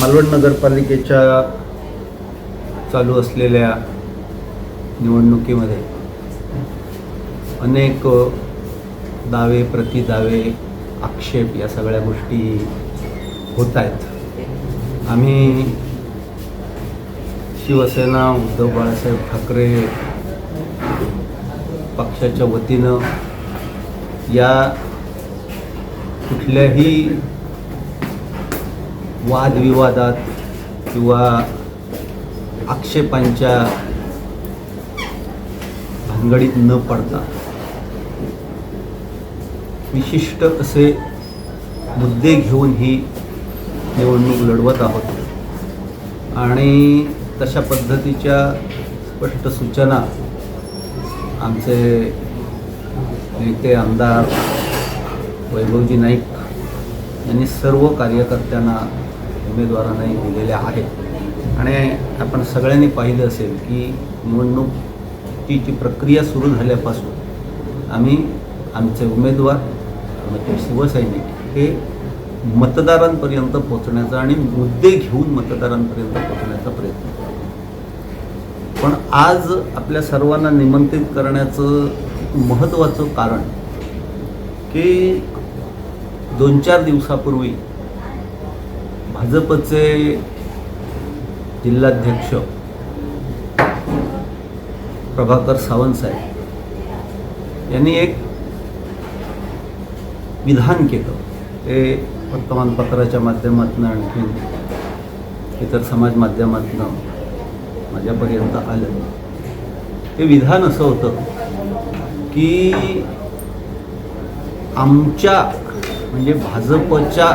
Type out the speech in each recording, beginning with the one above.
मालवण नगरपालिकेच्या चालू असलेल्या निवडणुकीमध्ये अनेक दावे प्रतिदावे आक्षेप या सगळ्या गोष्टी होत आहेत. आम्ही शिवसेना उद्धव बाळासाहेब ठाकरे पक्षाच्या वतीनं या कुठल्याही वादविवादात किंवा आक्षेपांच्या भानगडीत न पडता विशिष्ट असे मुद्दे घेऊन ही निवडणूक लढवत आहोत. आणि तशा पद्धतीच्या स्पष्ट सूचना आमचे नेते आमदार वैभवजी नाईक यांनी सर्व कार्यकर्त्यांना उमेदवारांनाही दिलेल्या आहेत. आणि आपण सगळ्यांनी पाहिलं असेल की निवडणुकीची प्रक्रिया सुरू झाल्यापासून आम्ही आमचे उमेदवार म्हणजे शिवसैनिक हे मतदारांपर्यंत पोहोचण्याचा आणि मुद्दे घेऊन मतदारांपर्यंत पोहोचण्याचा प्रयत्न करतो. पण आज आपल्या सर्वांना निमंत्रित करण्याचं महत्त्वाचं कारण की दोन चार दिवसापूर्वी भाजपचे जिल्हाध्यक्ष प्रभाकर सावंत साहेब यांनी एक विधान केलं. ते वर्तमानपत्राच्या माध्यमातून आणखी इतर समाज माध्यमातून माझ्यापर्यंत आलं. ते विधान असं होतं की आमच्या म्हणजे भाजपच्या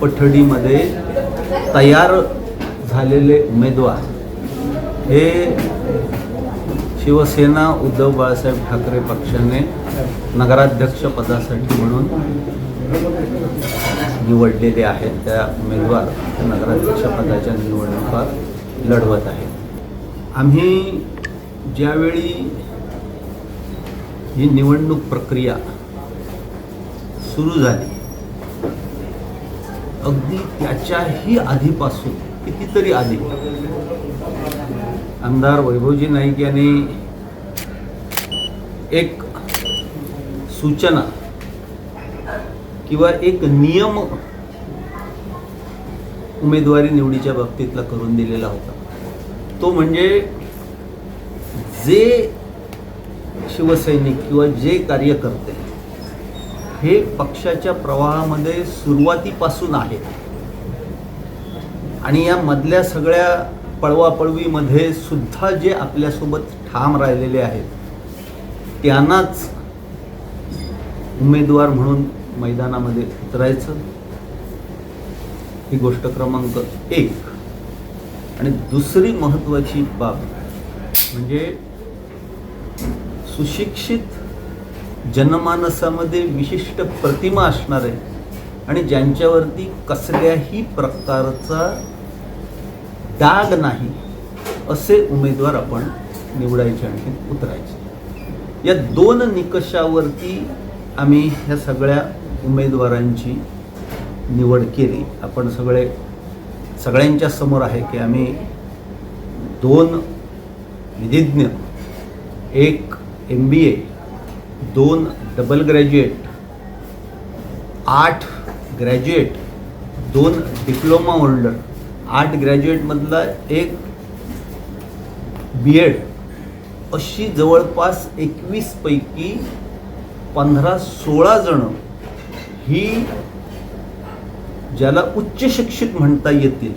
पठडीमध्ये तयार झालेले उमेदवार हे शिवसेना उद्धव बाळासाहेब ठाकरे पक्षाने नगराध्यक्षपदासाठी म्हणून निवडलेले आहेत. त्या उमेदवार नगराध्यक्षपदाच्या निवडणुका लढवत आहेत. आम्ही ज्यावेळी ही निवडणूक प्रक्रिया सुरू झाली अगदी त्याच्याही आधीपासून कितीतरी आधी. आमदार वैभवजी नाईक यांनी एक सूचना किंवा एक नियम उमेदवारी निवडीच्या बाबतीतला करून दिलेला होता. तो म्हणजे जे शिवसैनिक किंवा जे कार्यकर्ते हे पक्षाच्या प्रवाहामध्ये सुरुवातीपासून आहे. आणि या मधल्या सगळ्या पळवापळवीमध्ये सुद्धा जे आपल्यासोबत ठाम राहिलेले आहेत त्यांनाच उमेदवार म्हणून मैदानामध्ये उतरायचं. ही गोष्ट क्रमांक एक. आणि दुसरी महत्त्वाची बाब म्हणजे सुशिक्षित जनमानसामध्ये विशिष्ट प्रतिमा असणारे आणि ज्यांच्यावरती कसल्याही प्रकारचा डाग नाही असे उमेदवार आपण निवडायचे आणि उतरायचे. या दोन निकषावरती आम्ही ह्या सगळ्या उमेदवारांची निवड केली. आपण सगळे सगळ्यांच्या समोर आहे की आम्ही दोन विधिज्ञ एक एम बी ए दोन डबल ग्रॅज्युएट आठ ग्रॅज्युएट दोन डिप्लोमा होल्डर आठ ग्रॅज्युएटमधला एक बी एड अशी जवळपास एकवीसपैकी पंधरा सोळा जणं ही ज्याला उच्च शिक्षित म्हणता येतील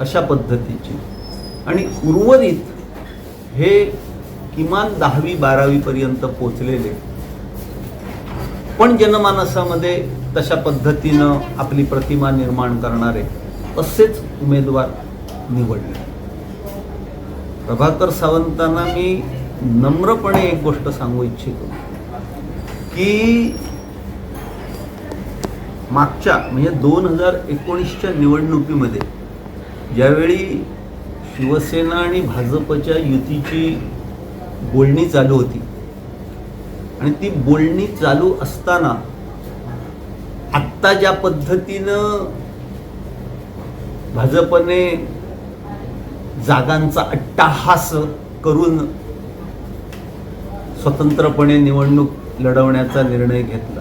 अशा पद्धतीची. आणि उर्वरित हे किमान दहावी बारावीपर्यंत पोचलेले पण जनमानसामध्ये तशा पद्धतीनं आपली प्रतिमा निर्माण करणारे असेच उमेदवार निवडले. प्रभाकर सावंतांना मी नम्रपणे एक गोष्ट सांगू इच्छितो की मागच्या म्हणजे दोन हजार एकोणीसच्या निवडणुकीमध्ये ज्यावेळी शिवसेना आणि भाजपच्या युतीची बोलणी चालू होती. आणि ती बोलणी चालू असताना आत्ता ज्या पद्धतीनं भाजपने जागांचा अट्टाहास करून स्वतंत्रपणे निवडणूक लढवण्याचा निर्णय घेतला.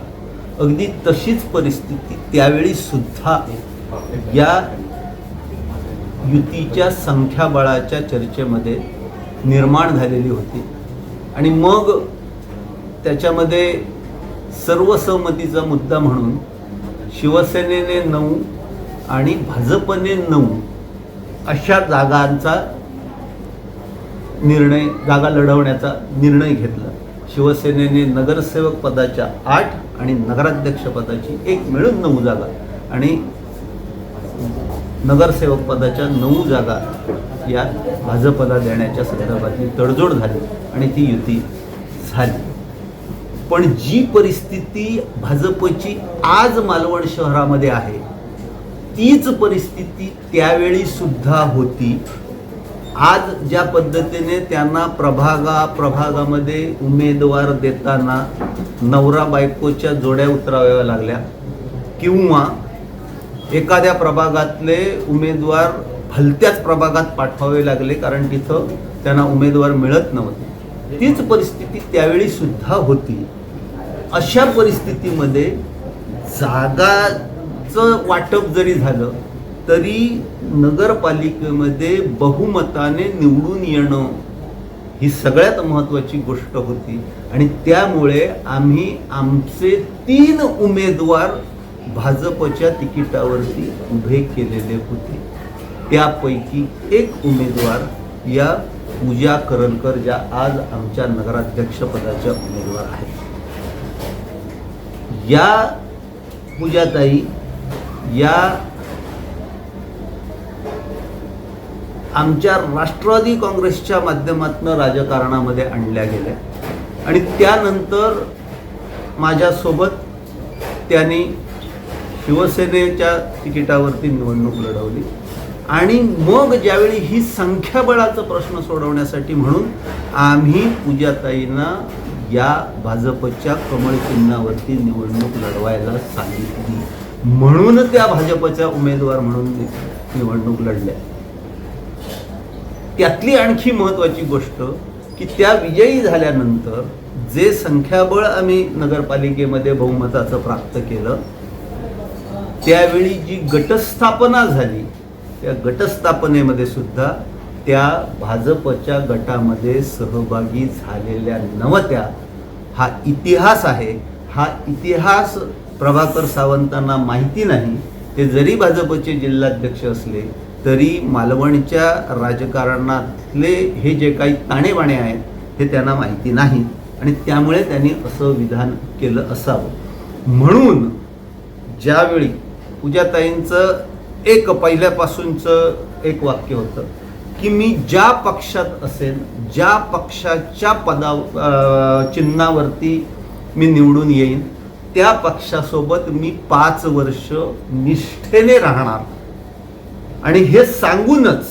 अगदी तशीच परिस्थिती त्यावेळी सुद्धा या युतीच्या संख्याबळाच्या चर्चेमध्ये निर्माण झालेली होती. आणि मग त्याच्यामध्ये सर्वसहमतीचा मुद्दा म्हणून शिवसेनेने नऊ आणि भाजपने नऊ अशा जागांचा निर्णय जागा लढवण्याचा निर्णय घेतला. शिवसेनेने नगरसेवक पदाच्या आठ आणि नगराध्यक्ष पदाची एक मिळून नऊ जागा आणि नगरसेवक पदाच्या नऊ जागा या भाजपला देण्याच्या संदर्भातली तडजोड झाली आणि ती युती झाली. पण जी परिस्थिती भाजपची आज मालवण शहरामध्ये आहे तीच परिस्थिती त्यावेळी सुद्धा होती. आज ज्या पद्धतीने त्यांना प्रभागा प्रभागामध्ये उमेदवार देताना नवरा बायकोच्या जोड्या उतराव्या लागल्या किंवा एखाद्या प्रभागातले उमेदवार भलत्याच प्रभागात पाठवावे लागले कारण तिथं त्यांना उमेदवार मिळत नव्हते. तीच परिस्थिती त्यावेळी सुद्धा होती. अशा परिस्थितीमध्ये जागाचं वाटप जरी झालं तरी नगरपालिकेमध्ये बहुमताने निवडून येणं ही सगळ्यात महत्त्वाची गोष्ट होती. आणि त्यामुळे आम्ही आमचे तीन उमेदवार भाजपच्या तिकिटावरती उभे केलेले होते. त्यापैकी एक उमेदवार या पूजा करणकर ज्या आज आमच्या नगराध्यक्षपदाच्या उमेदवार आहेत. या पूजाताई या आमच्या राष्ट्रवादी काँग्रेसच्या माध्यमातून राजकारणामध्ये आणल्या गेल्या. आणि त्यानंतर माझ्यासोबत त्यांनी शिवसेनेच्या तिकिटावरती निवडणूक लढवली. आणि मग ज्यावेळी ही संख्याबळाचा प्रश्न सोडवण्यासाठी म्हणून आम्ही पूजाताईंना या भाजपच्या कमळ चिन्हावरती निवडणूक लढवायला सांगितली. म्हणून त्या भाजपच्या उमेदवार म्हणून निवडणूक लढल्या. त्यातली आणखी महत्त्वाची गोष्ट की त्या विजयी झाल्यानंतर जे संख्याबळ आम्ही नगरपालिकेमध्ये बहुमताचं प्राप्त केलं त्यावेळी जी गटस्थापना झाली त्या गटस्थापनेमध्ये सुद्धा त्या भाजपच्या गटामध्ये सहभागी झालेल्या नव्हत्या हा इतिहास आहे. हा इतिहास प्रभाकर सावंतांना माहिती नाही. ते जरी भाजपचे जिल्हाध्यक्ष असले तरी मालवणच्या राजकारणातले हे जे काही ताणेबाणे आहेत हे त्यांना माहिती नाही. आणि त्यामुळे त्यांनी असं विधान केलं असावं. म्हणून ज्यावेळी पूजाताईंचं एक पहिल्यापासूनचं एक वाक्य होतं की मी ज्या पक्षात असेल ज्या पक्षाच्या पदा चिन्हावरती मी निवडून येईन त्या पक्षासोबत मी पाच वर्ष निष्ठेने राहणार. आणि हे सांगूनच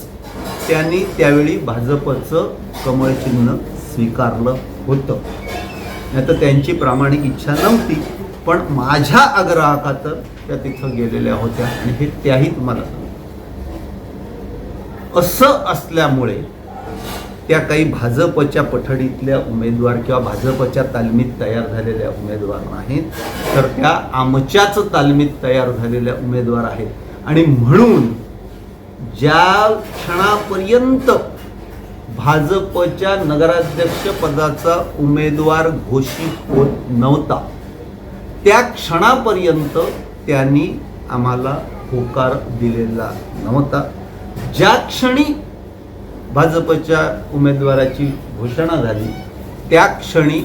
त्यांनी त्यावेळी भाजपचं कमळ चिन्ह स्वीकारलं होतं. नाही तर त्यांची प्रामाणिक इच्छा नव्हती पण माझ्या आग्रहाखातर त्या तिथं गेलेल्या होत्या आणि हे त्याही तुम्हाला असं असल्यामुळे त्या काही भाजपच्या पठडीतल्या उमेदवार किंवा भाजपच्या तालमीत तयार झालेल्या उमेदवार नाहीत तर त्या आमच्याच तालमीत तयार झालेल्या उमेदवार आहेत. आणि म्हणून ज्या क्षणापर्यंत भाजपच्या नगराध्यक्ष पदाचा उमेदवार घोषित होत नव्हता त्या क्षणापर्यंत त्यांनी आम्हाला होकार दिलेला नव्हता. ज्या क्षणी भाजपच्या उमेदवाराची घोषणा झाली त्या क्षणी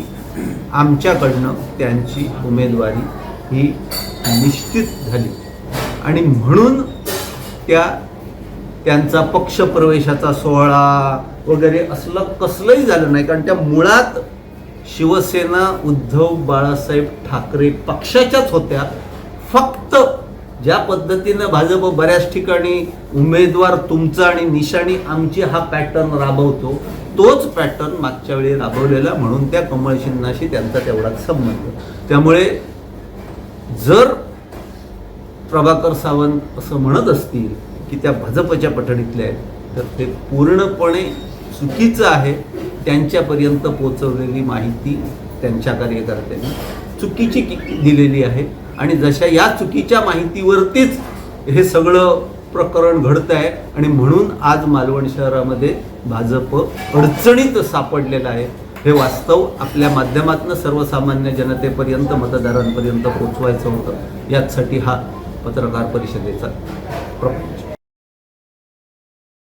आमच्याकडनं त्यांची उमेदवारी ही निश्चित झाली. आणि म्हणून त्या त्यांचा पक्षप्रवेशाचा सोहळा वगैरे असलं कसलंही झालं नाही कारण त्या मुळात शिवसेना उद्धव बाळासाहेब ठाकरे पक्षाच्याच होत्या. फक्त ज्या पद्धतीनं भाजप बऱ्याच ठिकाणी उमेदवार तुमचा आणि निशाणी आमची हा पॅटर्न राबवतो तोच पॅटर्न मागच्या वेळी राबवलेला म्हणून त्या कमळ त्यांचा तेवढाच संबंध. त्यामुळे जर प्रभाकर सावंत असं म्हणत असतील की त्या भाजपच्या पठडीतल्या आहेत तर ते पूर्णपणे चुकीचं आहे. त्यांच्यापर्यंत पोचवलेली माहिती त्यांच्या कार्यकर्त्यांनी चुकीची दिलेली आहे. आणि जशा या चुकीच्या माहितीवरतीच हे सगळं प्रकरण घडत आहे आणि म्हणून आज मालवण शहरामध्ये भाजप अडचणीत सापडलेलं आहे हे वास्तव आपल्या माध्यमातून सर्वसामान्य जनतेपर्यंत मतदारांपर्यंत पोचवायचं होतं. याचसाठी हा पत्रकार परिषदेचा प्रपंच.